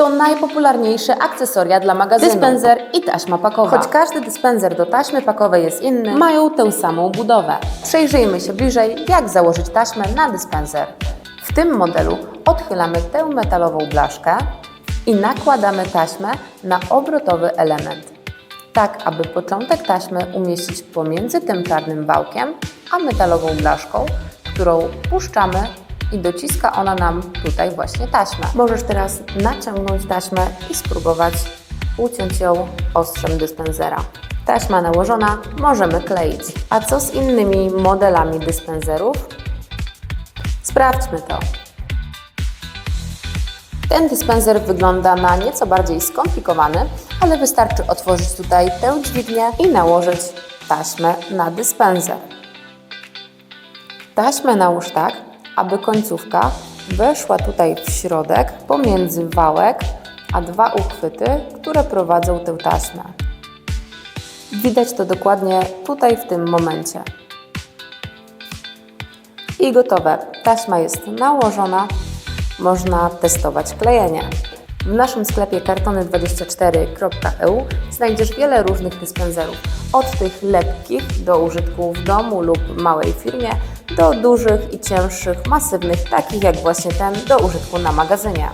To najpopularniejsze akcesoria dla magazynu. Dyspenser i taśma pakowa. Choć każdy dyspenser do taśmy pakowej jest inny, mają tę samą budowę. Przejrzyjmy się bliżej, jak założyć taśmę na dyspenser. W tym modelu odchylamy tę metalową blaszkę i nakładamy taśmę na obrotowy element. Tak, aby początek taśmy umieścić pomiędzy tym czarnym wałkiem, a metalową blaszką, którą puszczamy i dociska ona nam tutaj właśnie taśmę. Możesz teraz naciągnąć taśmę i spróbować uciąć ją ostrzem dyspensera. Taśma nałożona, możemy kleić. A co z innymi modelami dyspenserów? Sprawdźmy to. Ten dyspenser wygląda na nieco bardziej skomplikowany, ale wystarczy otworzyć tutaj tę dźwignię i nałożyć taśmę na dyspenser. Taśmę nałóż tak, aby końcówka weszła tutaj w środek pomiędzy wałek a dwa uchwyty, które prowadzą tę taśmę. Widać to dokładnie tutaj w tym momencie. I gotowe. Taśma jest nałożona. Można testować klejenie. W naszym sklepie kartony24.eu znajdziesz wiele różnych dyspenserów. Od tych lekkich do użytku w domu lub małej firmie, do dużych i cięższych, masywnych, takich jak właśnie ten do użytku na magazynie.